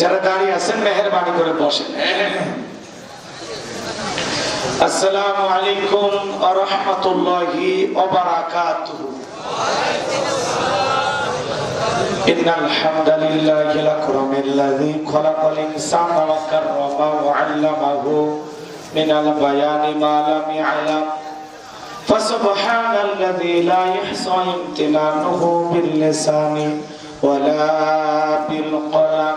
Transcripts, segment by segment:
যারা দাঁড়িয়ে আছেন মেহরবানি করে বসেন আসসালামু আলাইকুম ওয়া রাহমাতুল্লাহি ওয়া বারাকাতুহু إن الحمد لله الأكرم الذي خلق الإنسان وكرمه وعلمه من البيان ما لم يعلم فسبحان الذي لا يحصى امتنانه باللسان ولا بالقلم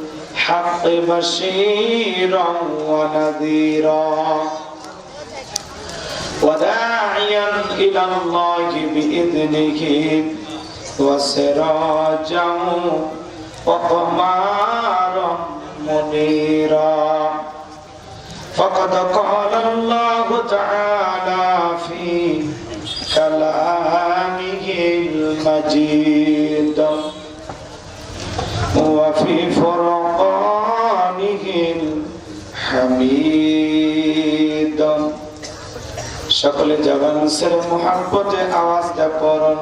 بالحق بشيرا ونذيرا وداعيا إلى الله بإذنه وسراجا وقمارا منيرا فقد قال الله تعالى في كلامه المجيد وفي فرقانه সকলে জবান সের মোহাম্মতে আওয়াজটা করুন।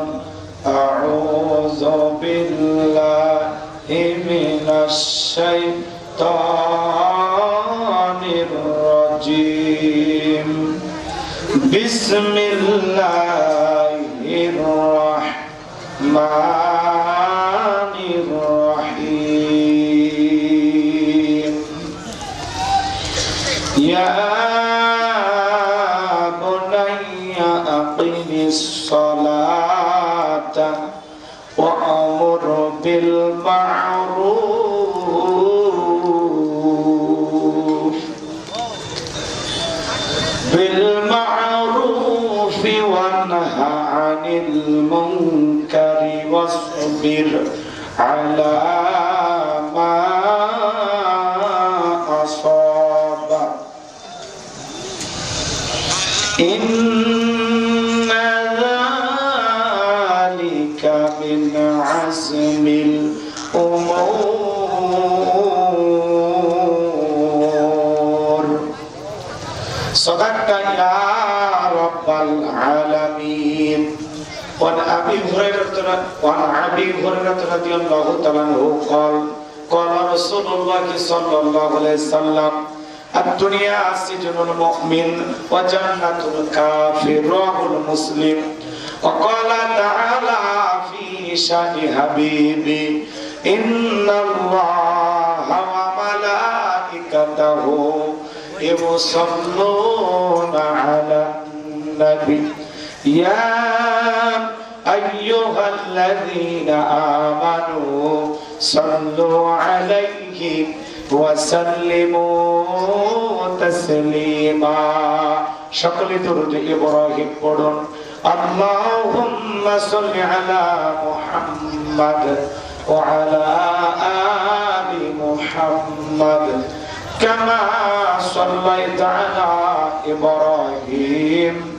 আউযু বিল্লাহি মিনাশ শাইতানির রাজিম। বিসমিল্লাহির রাহমানির রাহিম। ইয়া واصبر على ما أصاب. إن ذلك من عزم الأمور. صدقت يا رب العالمين. وعن أبي هريرة وعن أبي هريرة رضي الله تعالى عنه قال قال رسول الله صلى الله عليه وسلم الدنيا سجن المؤمن وجنة الكافر رواه المسلم وقال تعالى في شان حبيبي إن الله وملائكته يصلون على النبي يا أيها الذين آمنوا صلوا عليه وسلموا تسليما. شكل درد إبراهيم قرن اللهم صل على محمد وعلى آل محمد. كما صليت على إبراهيم.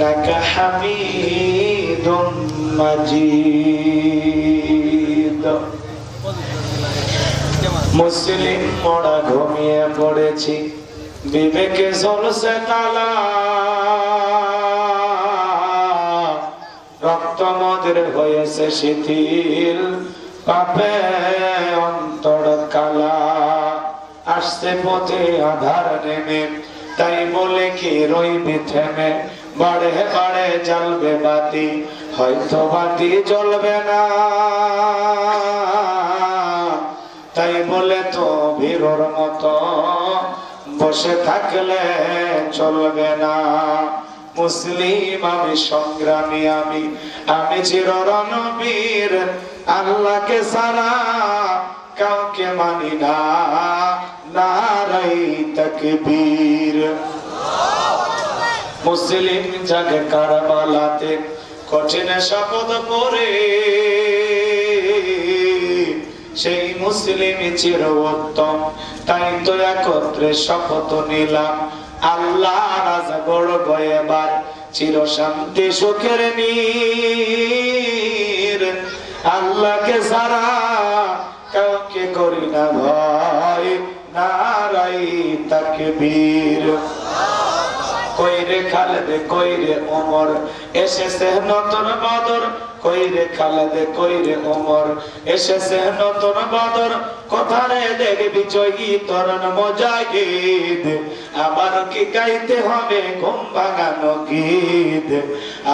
إنك حميد مجيد মুসলিম মোড়া ঘুমিয়ে পড়েছি বিবেকে জ্বলছে তালা রক্ত মদের হয়েছে শিথিল পাপে অন্তর কালা আসছে পথে আধার নেমে তাই বলে কি রইবি থেমে বাড়ে বাড়ে জ্বলবে বাতি হয়তো বাতি জ্বলবে না। তাই বলে তো ভিড়োর মতো, বসে থাকলে চলবে না। মুসলিম আমি, সংগ্রামী আমি আমি চির রণবীর আল্লাহকে সারা কাউকে মানি না। নারাই তকবীর। মুসলিম জাগে কারবালাতে কঠিন শপথ পরে। সেই মুসলিম চির উত্তম, তাই তো একত্রে শপথ নিলাম। আল্লাহ রাজা বড় এবার চির শান্তি সুখের নীর। আল্লাহকে সারা কাউকে করি না ভয়, নারাই তাকবীর। কইরে খালেদে, কইরে ওমর। এসেছে নতুন বদর, কইরে খালেদে, কইরে ওমর। এসেছে নতুন বদর কোথায় দেখবি জয়ী তরণ মজাগিদ আবার কি গাইতে হবে ঘুম ভাঙানো গীত?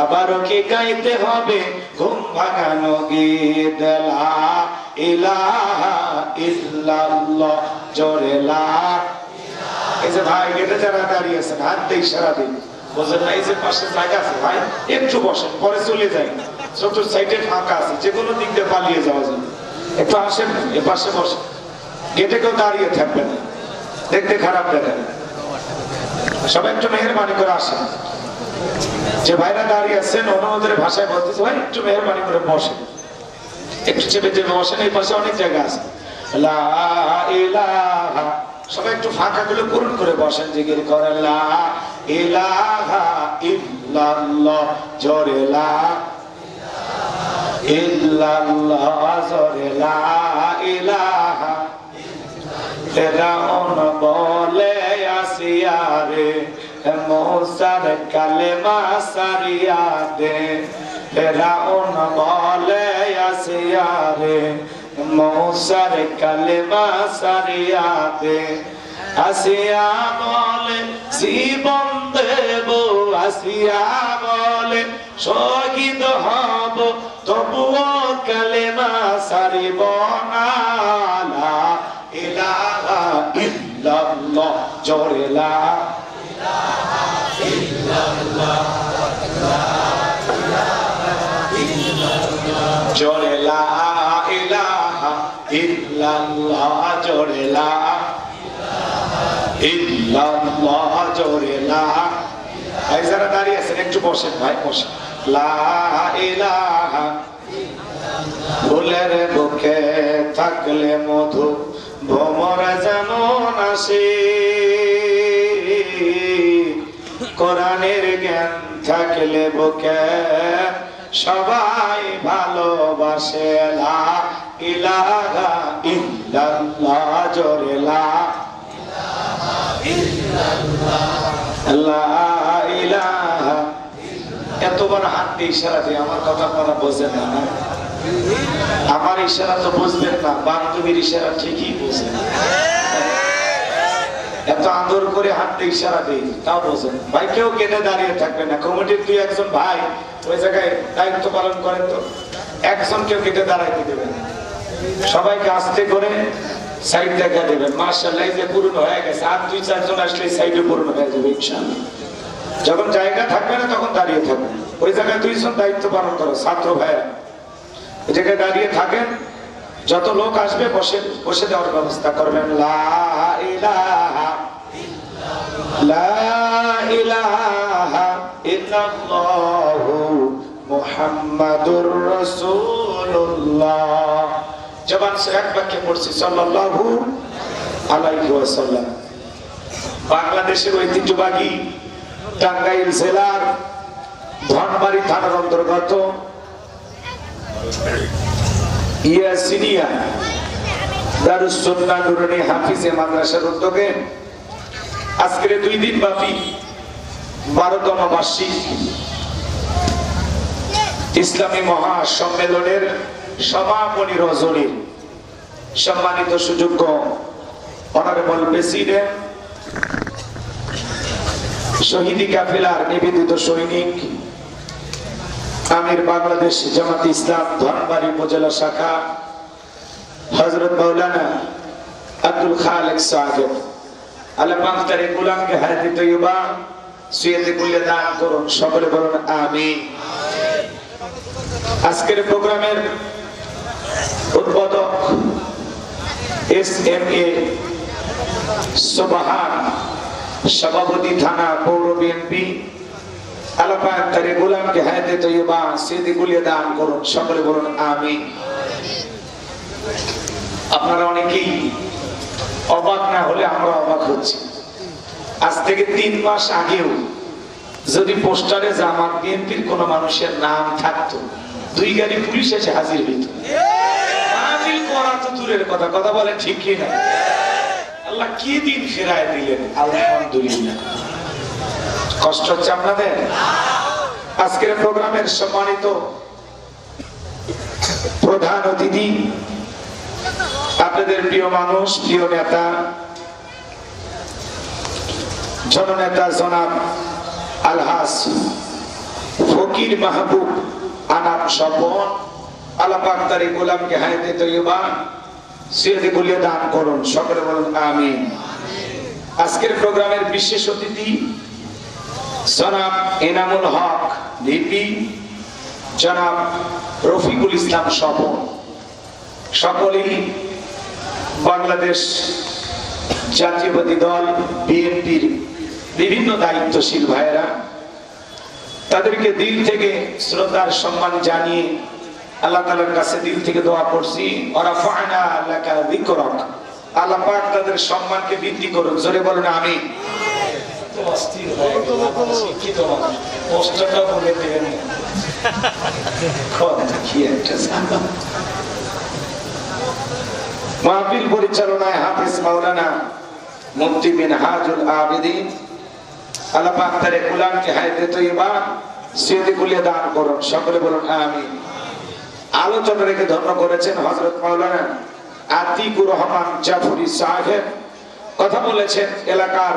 আবার কি গাইতে হবে ঘুম ভাঙানো গীত? লা ইলাহা ইল্লাল্লাহ, জোরে লা এই যে ভাই গেটে যারা দাঁড়িয়ে আছেন দিয়ে ইশারা দিন বোঝেন না, এই যে পাশে জায়গা আছে, ভাই, একটু বসেন, পরে চলে যাই। সাইডে ফাঁকা আছে যে কোনো দিক দিয়ে পালিয়ে যাওয়া যাবে একটু আসেন, এ পাশে বসেন। গেটে কেউ দাঁড়িয়ে না। দেখতে খারাপ দেখেন একটু মেহরবানি করে আসেন। যে ভাইরা দাঁড়িয়ে আছেন অনুমোদের ভাষায় বলতেছে, ভাই, একটু মেহরবানি করে বসেন। একটু চেপে চেপে বসেন, এই পাশে অনেক জায়গা আছে। লা ইলাহা সবাই একটু ফাঁকা গুলো পূরণ করে বসেন জিগির করেন, লা ইলাহা লা লা ইলাহা বলে সারিয়া দে। বলে আসিয়া রে মৌসার কালেমা সারিয়া দে আসিয়া বলে জীবন দেব আসিয়া বলে শহীদ হব তবুও কালেমা সারিব না ইলাহা ইল্লাল্লাহ জোরে লা জোরে ফুলের বুকে থাকলে মধু ভ্রমর যেমন আসে কোরআনের জ্ঞান থাকলে বুকে সবাই ভালোবাসে লা ইলাহা ইল্লাল্লাহ, জোরে লা এতবার হাত ইশারা দিয়ে আমার কথা আপনারা বোঝেন না? আমার ইশারা তো বুঝবেন না, বান্ধবীর ইশারা ঠিকই বোঝেন। এত আদর করে হাঁটতে ইশারা দিই, তাও বোঝেন। ভাই, কেউ কেটে দাঁড়িয়ে থাকবে না। কমিটির দুই একজন ভাই, ওই জায়গায় দায়িত্ব পালন করেন তো। একজন কেউ কেটে দাঁড়াইতে দেবেন সবাইকে আস্তে করে সাইড দেখা মার্শাল্লাহ যে পূরণ হয়ে গেছে। আর দুই, চারজন আসলে সাইডে পূরণ হয়ে যাবে যখন জায়গা থাকবে না, তখন দাঁড়িয়ে ওই জায়গায় দুইজন দায়িত্ব পালন করো, ছাত্র ভাইয়া ওই জায়গায় দাঁড়িয়ে থাকেন। যত লোক আসবে, বসে বসে দেওয়ার ব্যবস্থা করবেন। লা লা জবান সে এক বাক্যে পড়ছি, সাল্লাল্লাহু আলাইহি ওয়াসাল্লাম। বাংলাদেশের ঐতিহ্যবাহী টাঙ্গাইল জেলার ধনবাড়ি থানার অন্তর্গত ইয়াসিনিয়া দারুসুন্না নুরানি হাফিজে মাদ্রাসার উদ্যোগে আজকের দুই দিন ব্যাপী বারোতম বার্ষিক ইসলামী মহাসম্মেলনের সমাপনী রজনীর সম্মানিত সুযোগ্য অনারেবল প্রেসিডেন্ট নিবেদিত সৈনিক, আমির বাংলাদেশ জামাত ইসলাম, ধনবাড়ি উপজেলা শাখা হজরত মৌলানা আব্দুল খালেক সাহেব। আল্লাহ পাক তার সুয়েতে কুল্লে দান করুন, সকলে বলুন আজকের প্রোগ্রামের এস এম এ সভাপতি থানা পৌর বিএনপি অবাক না হলে আমরা অবাক আজ থেকে তিন মাস আগেও যদি পোস্টারে জামাত বিএনপির কোন মানুষের নাম থাকতো, দুই গাড়ি পুলিশ এসে হাজির হইত। করা তো দূরের কথা কথা বলে ঠিক কি না আল্লাহ কি দিন ফেরায় দিলেন? আলহামদুলিল্লাহ। কষ্ট হচ্ছে আপনাদের? আজকের প্রোগ্রামের সম্মানিত প্রধান অতিথি, আপনাদের প্রিয় মানুষ, প্রিয় নেতা, জননেতা জনাব আলহাস ফকির মাহবুব আনাম স্বপন আলাপাক তারি গোলামকে হাইতে তৈবা গুলিয়ে দান করুন সকলে বলুন আমিন। আজকের প্রোগ্রামের বিশেষ অতিথি জনাব এনামুল হক ভিপি জনাব রফিকুল ইসলাম স্বপন। সকলেই বাংলাদেশ জাতীয়বাদী দল বিএনপির বিভিন্ন দায়িত্বশীল ভাইয়েরা তাদেরকে দিল থেকে শ্রদ্ধার সম্মান জানিয়ে আল্লাহ তালার কাছে দিল থেকে দোয়া করছি আল্লাহ আল্লাহ পাক তাদের সম্মানকে বৃদ্ধি করুন জোরে বলুন আমি মাহফিল পরিচালনায় হাফিজ মাওলানা মুফতি বিন হাজুল আবেদিন। আল্লাহ পাক তার গোলামকে হায়াতে তৈবা স্মৃতি গুলিয়ে দান করুন সকলে বলুন আমিন। আলোচনা রেখে ধন্য করেছেন হজরত মাওলানা আতিকুর রহমান জাফরি সাহেব। কথা বলেছেন এলাকার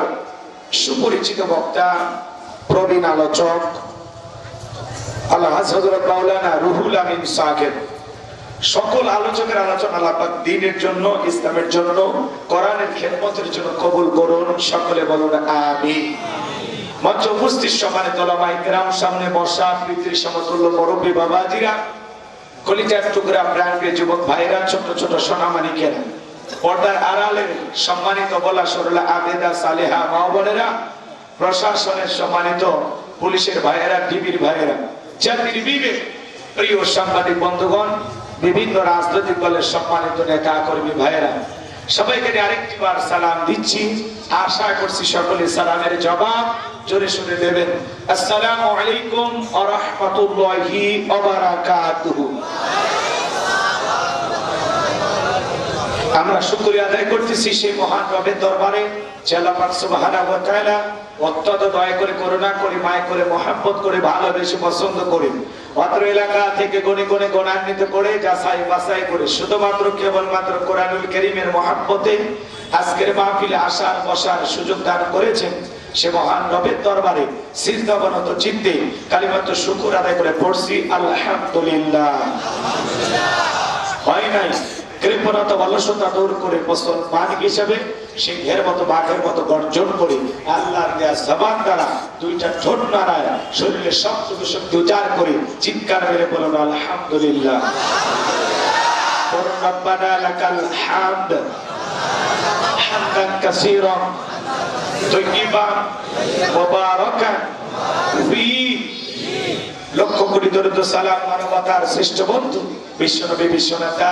সুপরিচিত বক্তা, প্রবীণ আলোচক, আল্লাহ হযরত মাওলানা রুহুল আমিন সাহেব। সকল আলোচকের আলোচনা আল্লাপাক দিনের জন্য, ইসলামের জন্য, কোরআনের খেদমতের জন্য কবুল করুন। সকলে বলুন আমি মঞ্চ উপস্থিত সম্মানিত ওলামায়ে কেরাম, সামনে বসা পৃথিবীর সমতুল্য মুরব্বী বাবাজিরা কলিজার টুকরা প্রাণপ্রিয় যুবক ভাইরা, ছোট ছোট সোনামানিকেরা পর্দার আড়ালে সম্মানিত বলা সরলা আবেদা সালেহা মা বোনেরা, প্রশাসনের সম্মানিত পুলিশের ভাইয়েরা টিভির ভাইয়েরা জাতির বিবেক প্রিয় সাংবাদিক বন্ধুগণ, বিভিন্ন রাজনৈতিক দলের সম্মানিত নেতা কর্মী ভাইয়েরা সবাইকে আরেকবার সালাম দিচ্ছি। আশা করছি সকলে সালামের জবাব জোরে শুনে দেবেন আসসালামু আলাইকুম ওয়া রাহমাতুল্লাহি ওয়া বারাকাতুহু। আমরা শুকরিয়া আদায় করতেছি সেই মহান রবের দরবারে। আজকের মাহফিলে বসার সুযোগ দান করেছেন সে মহান রবের দরবারে। সিদ্ধাবনত চিত্তে কালিমাত্র শুকুর আদায় করে পড়ছি হয় নাই? কৃপণতা অলসতা দূর করে মুসলমান হিসেবে সিংহের মতো বাঘের মতো গর্জন করে আল্লাহর দেয়া জবান দ্বারা দুইটা ঠোঁট নাড়ায় শরীরে সবটুকু শক্তি উজাড় করে চিৎকার মেরে বলুন আলহামদুলিল্লাহ। হামদ। হামদান কাসীরান তৈয়িবান মুবারাকান। লক্ষ কোটি দরিদ্র সালাম মানবতার শ্রেষ্ঠ বন্ধু। বিশ্বনবী, বিশ্বনেতা।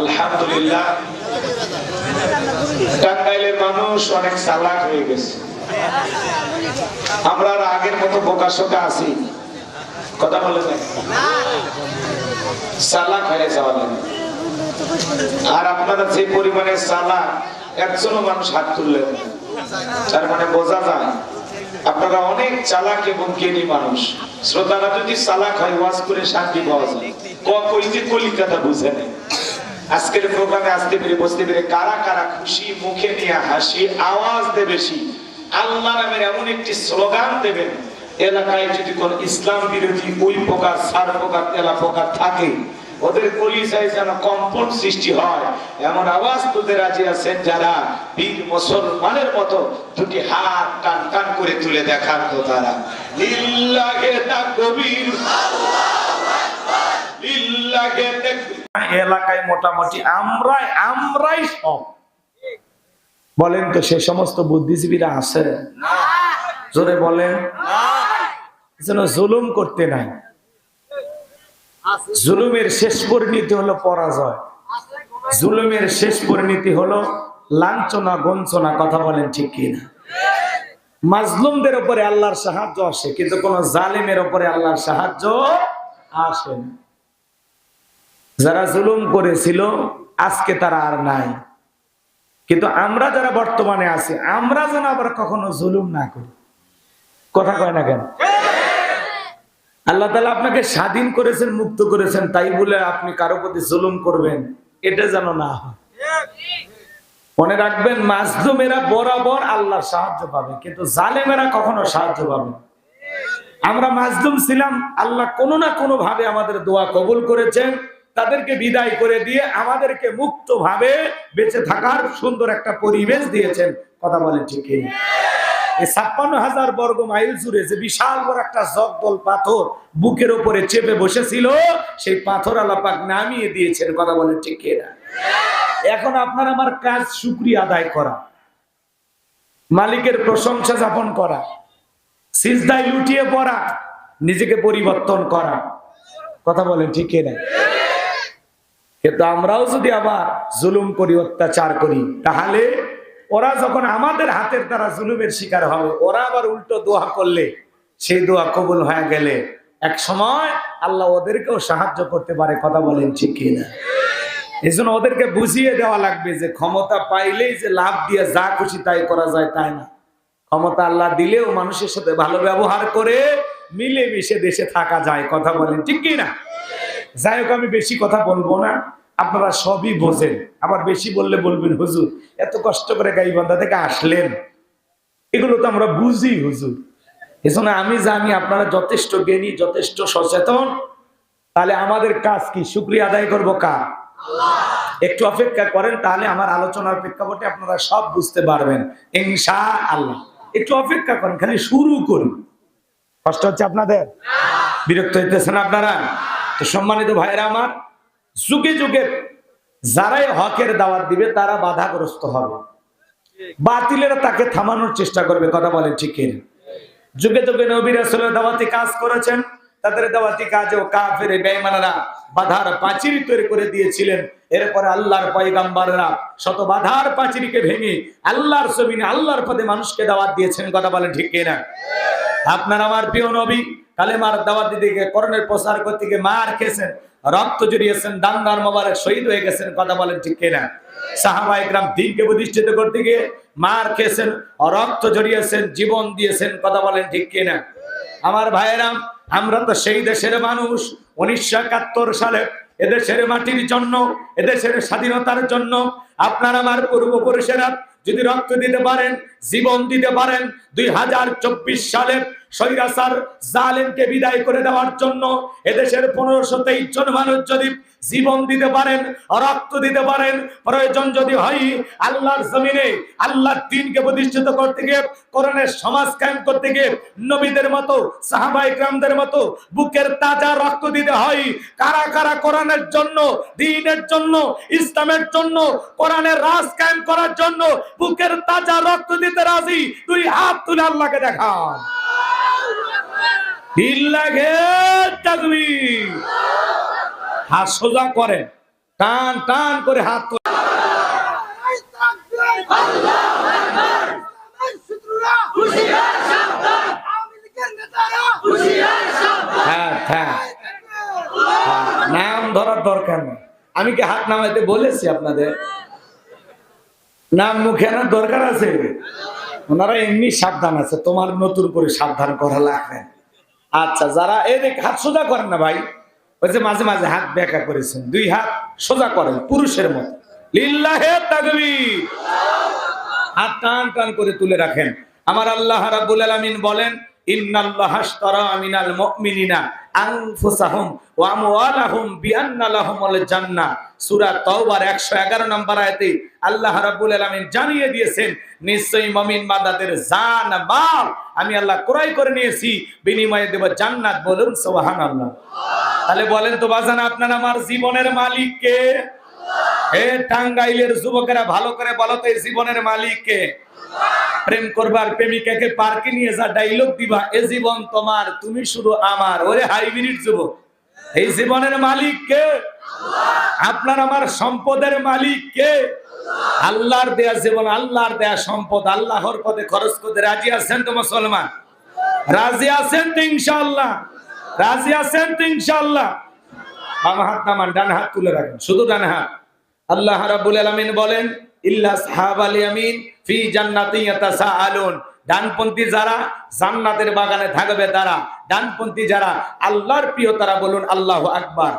আলহামদুলিল্লাহ। টাঙ্গাইলের মানুষ অনেক চালাক হয়ে গেছে। আমরা আর আগের মতো কথা বলে চালাক হয়ে যাওয়া আর আপনারা যে পরিমাণে চালা একজনও মানুষ হাত তুললেন তার মানে বোঝা যায়, আপনারা অনেক চালাক এবং জ্ঞানী মানুষ। শ্রোতারা যদি চালাক হয়, ওয়াজ করে শান্তি পাওয়া যায়। কলিকাতা বুঝে নেই আজকের প্রোগ্রামে আসতে পেরে, বসতে পেরে কারা কারা খুশি, মুখে নিয়ে হাসি, আওয়াজ দেবে আল্লাহ নামের এমন একটি স্লোগান দেবেন, এলাকায় যদি কোন ইসলাম বিরোধী ওই প্রকার, সার প্রকার, তেলা প্রকার থাকে, ওদের কলিজায় যেন কম্পন সৃষ্টি হয়, এমন আওয়াজ তুলতে রাজি আছেন যারা, বীর মুসলমানের মতো দুটি হাত টান টান করে তুলে দেখান তো তারা। লিল্লাহে তাকবীর লিল্লাহে তাকবীর এলাকায় মোটামুটি আমরাই আমরাই সব। বলেন তো সে সমস্ত বুদ্ধিজীবীরা আছে? জোরে বলেন। যেন জুলুম করতে নাই। জুলুমের শেষ পরিণতি হলো পরাজয়। জুলুমের শেষ পরিণতি হলো লাঞ্ছনা গঞ্চনা কথা বলেন ঠিক কিনা। মাজলুমদের উপরে আল্লাহর সাহায্য আসে, কিন্তু কোন জালিমের উপরে আল্লাহর সাহায্য আসে না। যারা জুলুম করেছিল, আজকে তারা আর নাই। কিন্তু আমরা যারা বর্তমানে আছি, আমরা যেন আবার কখনো জুলুম না করি। কথা কয় না কেন? আল্লাহ তালা আপনাকে স্বাধীন করেছেন, মুক্ত করেছেন, তাই বলে আপনি কারও প্রতি জুলুম করবেন, এটা যেন না হয়। মনে রাখবেন, মাজলুমেরা বরাবর আল্লাহর সাহায্য পাবে, কিন্তু জালেমেরা কখনো সাহায্য পাবে আমরা মাজলুম ছিলাম, আল্লাহ কোনো না কোনো ভাবে আমাদের দোয়া কবুল করেছেন। তাদেরকে বিদায় করে দিয়ে আমাদেরকে মুক্ত ভাবে বেঁচে থাকার সুন্দর একটা পরিবেশ দিয়েছেন। কথা বলেন ঠিক ছাপ্পান্ন হাজার বর্গ মাইল জুড়ে যে বিশাল বড় একটা জগদল পাথর বুকের উপরে চেপে বসেছিল, সেই পাথর আলাপাক নামিয়ে দিয়েছেন। কথা বলেন ঠিক? এখন আপনার আমার কাজ শুক্রিয়া আদায় করা, মালিকের প্রশংসা যাপন করা, সিজদায় লুটিয়ে পড়া, নিজেকে পরিবর্তন করা। কথা বলেন ঠিক না কিন্তু আমরাও যদি আবার জুলুম করি, অত্যাচার করি, তাহলে ওরা যখন আমাদের হাতের দ্বারা জুলুমের শিকার হবে, ওরা আবার উল্টো দোয়া করলে, সেই দোয়া কবুল হয়ে গেলে এক সময় আল্লাহ ওদেরকেও সাহায্য করতে পারে, কথা বলেন ঠিক না এই জন্য ওদেরকে বুঝিয়ে দেওয়া লাগবে যে ক্ষমতা পাইলেই যে লাভ দিয়ে যা খুশি তাই করা যায়, তাই না? ক্ষমতা আল্লাহ দিলেও মানুষের সাথে ভালো ব্যবহার করে মিলেমিশে দেশে থাকা যায়, কথা বলেন ঠিক কি না যাই হোক আমি বেশি কথা বলব না। আপনারা সবই বোঝেন। আবার বেশি বললে বলবেন হুজুর এত কষ্ট করে গাই গাইবান্ধা থেকে আসলেন। এগুলো তো আমরা বুঝি হুজুর। এজন্য আমি জানি আপনারা যথেষ্ট জ্ঞানী যথেষ্ট সচেতন। তাহলে আমাদের কাজ কি? শুক্রিয়া আদায় করব কার? একটু অপেক্ষা করেন তাহলে আমার আলোচনার প্রেক্ষাপটে আপনারা সব বুঝতে পারবেন। ইনশা আল্লাহ একটু অপেক্ষা করেন খালি শুরু করুন। কষ্ট হচ্ছে আপনাদের? বিরক্ত হইতেছেন আপনারা? তো সম্মানিত ভাইরা আমার, যুগে যুগে যারাই হকের দাওয়াত দিবে, তারা বাধাগ্রস্ত হবে। বাতিলেরা তাকে থামানোর চেষ্টা করবে, কথা বলেন ঠিক যুগে যুগে নবীর আসলে দাওয়াতি কাজ করেছেন, তাদের দাওয়াতি কাজেও কাফের বেঈমানেরা বাধার পাঁচির তৈরি করে দিয়েছিলেন। এরপরে আল্লাহর পয়গাম্বাররা শত বাধার পাঁচিরিকে ভেঙে আল্লাহর জমিনে, আল্লাহর পদে মানুষকে দাওয়াত দিয়েছেন, কথা বলেন ঠিক কিনা? আপনার আমার প্রিয় নবী কালেমার দাওয়াত গিয়ে করণের প্রচার করতে গিয়ে মার খেয়েছেন, রক্ত জড়িয়েছেন, দান্দার মোবারক শহীদ হয়ে গেছেন, কথা বলেন ঠিক কিনা? সাহাবা একরাম দিনকে প্রতিষ্ঠিত করতে গিয়ে মার খেয়েছেন, রক্ত জড়িয়েছেন, জীবন দিয়েছেন, কথা বলেন ঠিক কিনা? আমার ভাইয়েরাম আমরা তো সেই দেশের মানুষ, উনিশশো একাত্তর সালে এদেশের মাটির জন্য, এদেশের স্বাধীনতার জন্য, আপনার আমার পূর্বপুরুষেরা যদি রক্ত দিতে পারেন, জীবন দিতে পারেন, দুই চব্বিশ জালেমকে বিদায় করে দেওয়ার জন্য এদেশের পনেরোশো তেইশ জন মানুষ যদি জীবন দিতে পারেন, রক্ত দিতে পারেন, প্রয়োজন যদি হয়, আল্লাহর জমিনে, আল্লাহর দিনকে প্রতিষ্ঠিত করতে গিয়ে করণের সমাজ কায়েম করতে গিয়ে, নবীদের মতো সাহাবাই গ্রামদের মতো, বুকের তাজা রক্ত দিতে হয়। কারা কারা কোরআনের জন্য, দিনের জন্য, ইসলামের জন্য, কোরআনের রাজ কায়েম করার জন্য, বুকের তাজা রক্ত দিতে রাজি? তুই হাত তুলে আল্লাহকে দেখান। হাত সোজা করেন। টান টান করে হাত হ্যাঁ হ্যাঁ। হ্যাঁ, নাম ধরার দরকার নেই। আমি কি হাত নামাইতে বলেছি আপনাদের? নাম মুখে না দরকার আছে? ওনারা এমনি সাবধান আছে। তোমার নতুন করে সাবধান করা লাগবে। আচ্ছা যারা এই দেখ হাত সোজা করেন না ভাই, ওই যে মাঝে মাঝে হাত ব্যাখ্যা করেছেন, দুই হাত সোজা করেন, পুরুষের মতো। হাত টান টান করে তুলে রাখেন। আমার আল্লাহ রাব্বুল আলামিন বলেন ইন্নাল্লাহ আশতারা মিনাল মুমিনিনা আনফুসাহুম ওয়া আমওয়ালাহুম বিআন্না লাহুমুল জান্নাহ। সূরা তাওবার 111 নম্বর আয়াতে আল্লাহ রাব্বুল আলামিন জানিয়ে দিয়েছেন, নিশ্চয়ই মুমিন মাল আমি আল্লাহ ক্রয় করে নিয়েছি, বিনিময়ে দেব জান্নাত বলুন সুবহানাল্লাহ। তাহলে বলেন তো বাজান, আপনার আমার জীবনের মালিক কে টাঙ্গাইলের যুবকেরা, ভালো করে বলো তো জীবনের মালিক কে প্রেম করবার প্রেমিকাকে পার্কে নিয়ে যা ডাইলগ দিবা, এ জীবন তোমার, তুমি শুধু আমার। ওরে যুবক। এই জীবনের মালিক কে আপনার আমার সম্পদের মালিক কে আল্লাহর দেয়া জীবন, আল্লাহর দেয়া সম্পদ, আল্লাহর পথে খরচ করতে রাজি আছেন তো মুসলমান? রাজি আছেন তো ইনশাআল্লাহ? রাজি আছেন তো ইনশাআল্লাহ? বাম হাত নামান ডান হাত তুলে রাখেন, শুধু ডান হাত। আল্লাহ রাব্বুল আলামিন বলেন ডানপন্থী বাগানে থাকবে ডানপন্থী আল্লাহর প্রিয়, তারা বলুন, আল্লাহু আকবার।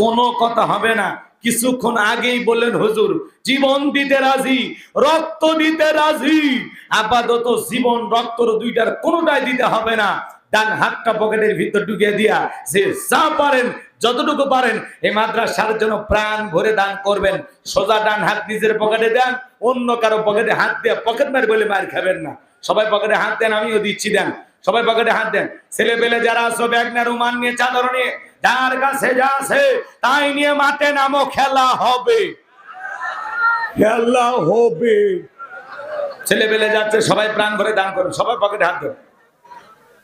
কোনো কথা হবে না। কিছুক্ষণ আগেই বললেন, হুজুর, জীবন দিতে রাজি, রক্ত দিতে রাজি। আপাতত জীবন রক্ত দুইটার কোনোটাই দিতে হবে না। ডান হাতটা পকেটের ভিতর ঢুকিয়ে দিয়া যে যা পারেন যতটুকু পারেন এই মাদ্রাসার জন্য প্রাণ ভরে দান করবেন। সোজা ডান হাত নিজের পকেটে দেন, অন্য কারও পকেটে হাত দিয়ে পকেট মার বলে মার খাবেন না। সবাই পকেটে হাত দেন, আমিও দিচ্ছি দেন। সবাই পকেটে হাত দেন। ছেলে পেলে যারা আছো, ব্যাগ না রুমান নিয়ে, চাদর নিয়ে, যার কাছে যা আছে, তাই নিয়ে মাঠে নামো, খেলা হবে। খেলা হবে। ছেলে পেলে যাচ্ছে, সবাই প্রাণ ভরে দান করুন। সবাই পকেটে হাত দেন।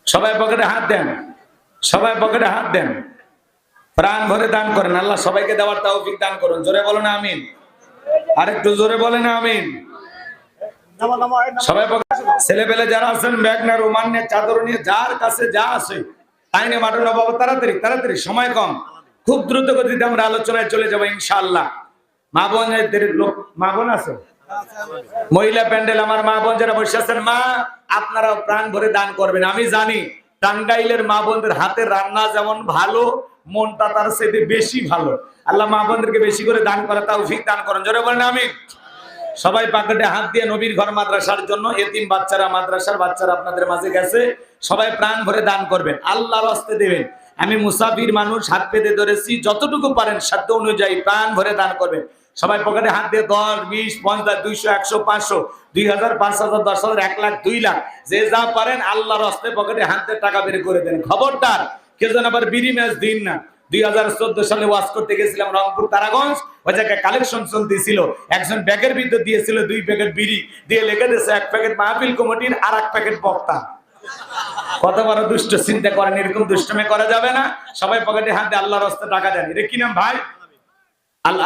সবাই পকেটে হাত দেন। সবাই পকেটে হাত দেন। প্রাণ ভরে দান করেন। আল্লাহ সবাইকে দেওয়ার তৌফিক দান করুন। জোরে বলো না আমিন। আরেকটু জোরে বলেন আমিন। সবাই ছেলে পেলে যারা আছেন ব্যাগ না রুমান নিয়ে চাদর নিয়ে যার কাছে যা আছে, তাই নিয়ে মাঠে বাবা তাড়াতাড়ি তাড়াতাড়ি, সময় কম। খুব দ্রুত গতিতে আমরা আলোচনায় চলে যাব ইনশাআল্লাহ। মা বোনের লোক, মা বোন আছে? মহিলা প্যান্ডেল, আমার মা বোন যারা বসে আছেন, মা আপনারা প্রাণ ভরে দান করবেন। আমি জানি, টাঙ্গাইলের মা বোনদের হাতের রান্না যেমন ভালো মনটা তার সাথে বেশি ভালো। আল্লাহ মা বেশি করে দান করা তাও ফিক দান করেন। জোরে বলেন আমি সবাই পাকেটে হাত দিয়ে নবীর ঘর মাদ্রাসার জন্য এতিম বাচ্চারা মাদ্রাসার বাচ্চারা আপনাদের মাঝে গেছে। সবাই প্রাণ ভরে দান করবেন। আল্লাহর হস্তে দেবেন। আমি মুসাফির মানুষ, হাত পেতে ধরেছি। যতটুকু পারেন সাধ্য অনুযায়ী প্রাণ ভরে দান করবেন। সবাই পকেটে হাত দিয়ে দশ, বিশ, পঞ্চাশ, দুইশো, একশো, পাঁচশো, দুই হাজার, পাঁচ হাজার, দশ হাজার, এক লাখ, দুই লাখ, যে যা পারেন আল্লাহর হস্তে পকেটে হাত দিয়ে টাকা বের করে দেন। খবরদার আবার বিড়ি ম্যাচ দিন না। দুই হাজার চোদ্দ সালে ওয়াজ করতে গেছিলাম রংপুর তারাগঞ্জ, ওই জায়গায় কালেকশন চলতেছিল। একজন ব্যাগের ভিতর দিয়েছিল দুই প্যাকেট বিড়ি, দিয়ে লেগে দিয়েছে, এক প্যাকেট মাহফিল কমিটির আর এক প্যাকেট বক্তা। কত বড় দুষ্ট চিন্তা করেন, এরকম দুষ্টমে করা যাবে না। সবাই পকেটে হাতে আল্লাহর রাস্তা টাকা দেন। এটা কি নাম ভাই? আল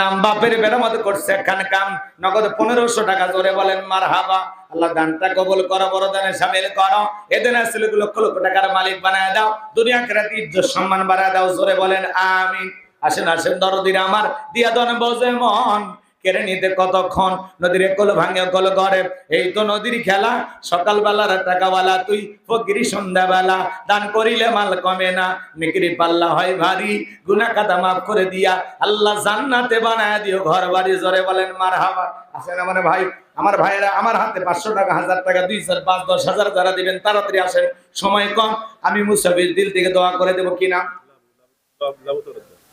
নাম বাপের বেরামত করছে কাম। নগদ পনেরোশো টাকা জোরে বলেন মার হাবা আল্লাহ দানটা কবল করো, বড় দানে সামিল করো। এদের আসলে লক্ষ লক্ষ টাকার মালিক বানায় দাও। দুনিয়া কেরাতি ইজ্জত সম্মান বাড়ায় দাও, জোরে বলেন, আমিন। আসেন আসেন, দরদিন আমার। দিয়া দন বজে মন। কেড়ে নিতে কতক্ষণ? নদীর কল ভাঙে কল গড়ে। এই তো নদীর খেলা, সকালবেলার টাকাওয়ালা, তুই ফকিরি সন্ধ্যাবেলা। দান করিলে মাল কমে না মিকরি পাল্লা হয় ভারী। গুনা কাদা মাফ করে দিয়া আল্লাহ জান্নাতে বানায় দিও। ঘর বাড়ি জোরে বলেন, মার হাবা। আসেন আমার ভাই, আমার ভাইয়েরা আমার হাতে পাঁচশো টাকা, হাজার টাকা, দুই হাজার পাঁচ, দশ হাজার যারা দিবেন, তাড়াতাড়ি আসেন। সময় কম, আমি মুসাফির দিল থেকে দোয়া করে দেবো কিনা?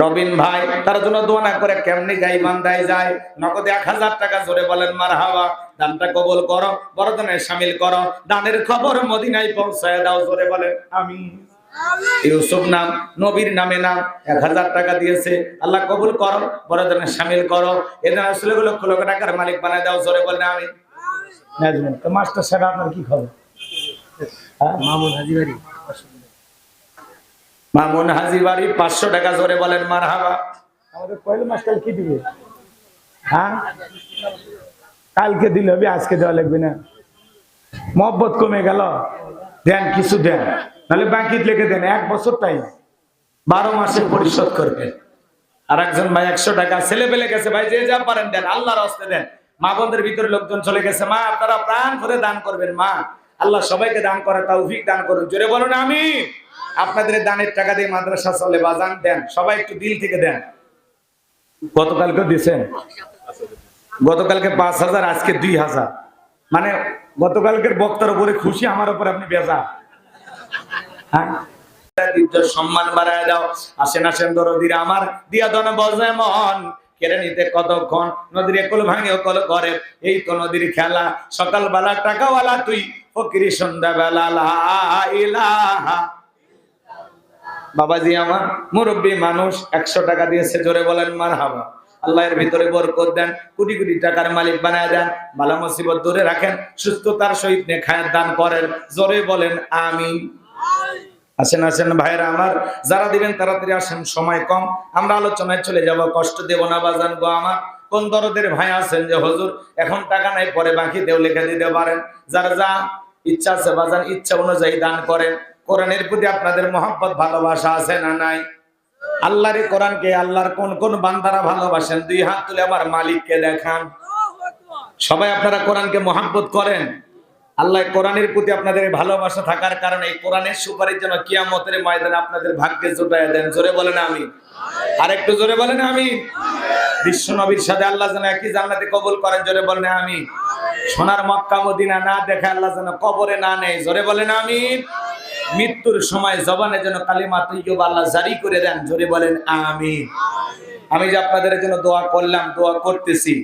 রবিন ভাই তার জন্য দোয়া না করে কেমনি গাই বান্ধায় যায়? নগদে এক হাজার টাকা জোরে বলেন মার হাওয়া দানটা কবল করো বরদানে সামিল করো। দানের খবর মদিনায় পৌঁছায় দাও জোরে বলেন আমি ইউসুফ নাম নবীর নামে নাম এক হাজার টাকা দিয়েছে। আল্লাহ কবুল করো বরদানে সামিল করো। এদের আসলে লক্ষ লক্ষ টাকার মালিক বানায় দাও জোরে বলেন আমি মাস্টার সাহেব আপনার কি খবর? হ্যাঁ? মামুন হাজিবাড়ি। মামুন হাজি বাড়ি পাঁচশো টাকা জোরে বলেন মার হাবা আমাদের পয়লা মাস্টার কি দিবে। হ্যাঁ? কালকে দিলে হবে আজকে দেওয়া লাগবে না। মহব্বত কমে গেল। দেন কিছু দেন। নাহলে বাকি লিখে দেন এক বছর টাইম বারো মাসে পরিশোধ করবেন। আর একজন ভাই একশো টাকা ছেলে পেলে গেছে ভাই যে যা পারেন দেন আল্লাহর হস্তে দেন। মা বোনদের ভিতরে লোকজন চলে গেছে মা আপনারা প্রাণ করে দান করবেন মা। আল্লাহ সবাইকে দান করে তৌফিক দান করুন। জোরে বলুন আমি আপনাদের দানের টাকা দিয়ে মাদ্রাসা চলে, বাজান দেন। সবাই একটু দিল থেকে দেন। গতকালকে দিয়েছেন? গতকালকে পাঁচ হাজার, আজকে দুই হাজার। মানে গতকালকের বক্তার উপরে খুশি, আমার উপরে আপনি বেজা হ্যাঁ? সম্মান বাড়ায় দাও। আসেন আসেন, দরদিরা আমার। দিয়া দন বজে মন। কেড়ে নিতে কতক্ষণ? নদীর একল ভাঙে কল করে এই তো নদীর খেলা। সকালবেলা টাকাওয়ালা তুই। বাবাজি আমার মুরব্বী মানুষ, একশো টাকা দিয়েছে, জোরে বলেন মার হাবা ভিতরে বরকত দেন, কোটি কোটি টাকার মালিক বানায় দেন, বালা মুসিবত দূরে রাখেন, সুস্থতার সহিত নেখায়ের দান করেন, জোরে বলেন আমিন। আসেন আসেন ভাইরা আমার, যারা দিবেন তাড়াতাড়ি আসেন, সময় কম। আমরা আলোচনায় চলে যাব, কষ্ট দেব না বাজান গো আমার। কোন দরদের ভাই আছেন যে, হজুর, এখন টাকা নাই, পরে বাকি দেও, লিখে দিতে পারেন। যারা যা ইচ্ছা আছে, বাজান, ইচ্ছা অনুযায়ী দান করেন। কোরআনের প্রতি আপনাদের মহব্বত, ভালোবাসা আছে না নাই? আল্লাহর কোরআনকে আল্লাহর কোন কোন বান্দারা ভালোবাসেন? দুই হাত তুলে আমার মালিককে দেখান। সবাই আপনারা কোরআনকে মহাব্বত করেন? আল্লাহ কোরআনের প্রতি আপনাদের ভালোবাসা থাকার কারণে এই কোরআনের সুপারিশ জন্য কিয়ামতের ময়দানে আপনাদের ভাগ্যে জোটায় দেন। জোরে বলেন আমি আর একটু জোরে বলেন আমি বিশ্ব নবীর সাথে আল্লাহ যেন একই জান্নাতে কবুল করেন, জোরে বলেন আমি সোনার মক্কা, মদিনা না দেখে আল্লাহ যেন কবরে না নেই জোরে বলেন আমি মৃত্যুর সময় জবানে যেন কালিমা তৈয়ব আল্লাহ জারি করে দেন, জোরে বলেন আমি আমি যে আপনাদের জন্য দোয়া করলাম, দোয়া করতেছি।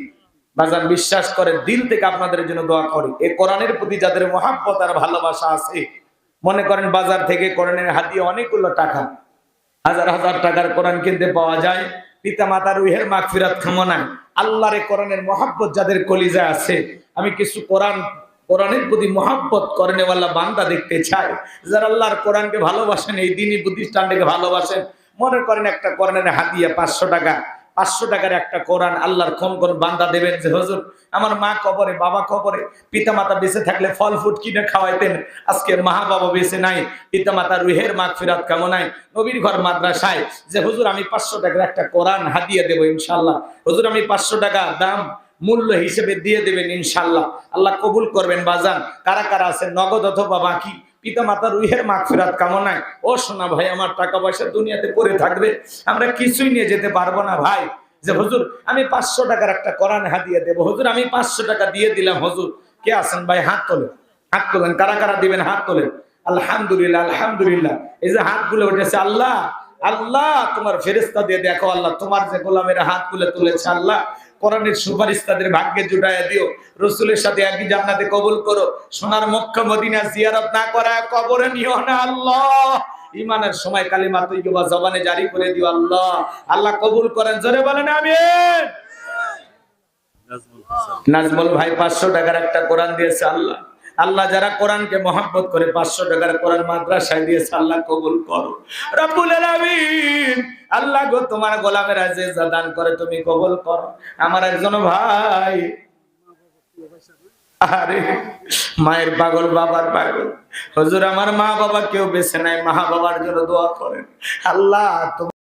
বাজান, বিশ্বাস করে দিল থেকে আপনাদের জন্য দোয়া করি। এই কোরআনের প্রতি যাদের মহাব্বত আর ভালোবাসা আছে, মনে করেন বাজার থেকে কোরআনের হাতিয়ে অনেকগুলো টাকা। হাজার হাজার টাকার কোরআন কিনতে পাওয়া যায়। পিতা মাতার উহের মাগফিরাত কামনায় আল্লাহর কোরআনের মহাব্বত যাদের কলিজা আছে, আমি কিছু কোরআন, কোরআনের প্রতি মহাব্বত করেনেওয়ালা বান্দা দেখতে চাই যারা আল্লাহর কোরআনকে ভালোবাসেন, এই দিনই প্রতিষ্ঠানটাকে ভালোবাসেন, মনে করেন একটা কোরআনের হাতিয়া পাঁচশো টাকা। পাঁচশো টাকার একটা কোরআন আল্লাহর কোন কোন বান্দা দেবেন যে, হজুর, আমার মা কবরে, বাবা কবরে পিতা মাতা বেঁচে থাকলে ফল ফুট কিনে খাওয়াইতেন। আজকে মা বাবা বেঁচে নাই পিতা মাতা রুহের মাগ ফিরাত কামনায় নবীর ঘর মাদ্রাসায় যে, হুজুর, আমি পাঁচশো টাকার একটা কোরআন হাদিয়ে দেবো ইনশাল্লাহ হুজুর, আমি পাঁচশো টাকা দাম, মূল্য হিসেবে দিয়ে দেবেন ইনশাল্লাহ আল্লাহ কবুল করবেন, বাজান। কারা কারা আছেন? নগদ অথবা বাকি? পিতা মাতা রুহের মাগফিরাত কামনায়। ও সোনা ভাই, আমার টাকা পয়সা দুনিয়াতে পড়ে থাকবে। আমরা কিছুই নিয়ে যেতে পারব না ভাই। যে হুজুর, আমি পাঁচশো টাকার একটা কোরআন হাদিয়ে দেবো। হুজুর, আমি পাঁচশো টাকা দিয়ে দিলাম, হুজুর। কে আছেন ভাই? হাত তোলেন। হাত তোলেন। কারা কারা দিবেন? হাত তোলেন। আলহামদুলিল্লাহ আলহামদুলিল্লাহ। এই যে হাতগুলো উঠেছে, আল্লাহ আল্লাহ, তোমার ফেরেস্তা দিয়ে দেখো, আল্লাহ, তোমার যে গোলামের হাত তুলে তুলেছে, আল্লাহ। কোরআনের সুপারিশ তাদের ভাগ্যে জুটাইয়া দিও। রসুলের সাথে একই জান্নাতে কবুল করো। সোনার মক্কা মদিনা জিয়ারত না করা কবরে নিও না আল্লাহ। ইমানের সময় কালিমা তৈবা জবানে জারি করে দিও আল্লাহ। আল্লাহ কবুল করেন। জোরে বলেন আমি নাজমুল ভাই পাঁচশো টাকার একটা কোরআন দিয়েছে আল্লাহ। আল্লাহ যারা কোরআনকে মহাব্বত করে পাঁচশো টাকার কোরআন মাদ্রাসায় দিয়েছে, আল্লাহ কবুল করো। আলামিন, আল্লাহ গো, তোমার গোলামের আজে যা দান করে তুমি কবুল করো। আমার একজন ভাই মায়ের পাগল বাবার পাগল। হুজুর, আমার মা বাবা কেউ বেছে নাই মা বাবার জন্য দোয়া করেন। আল্লাহ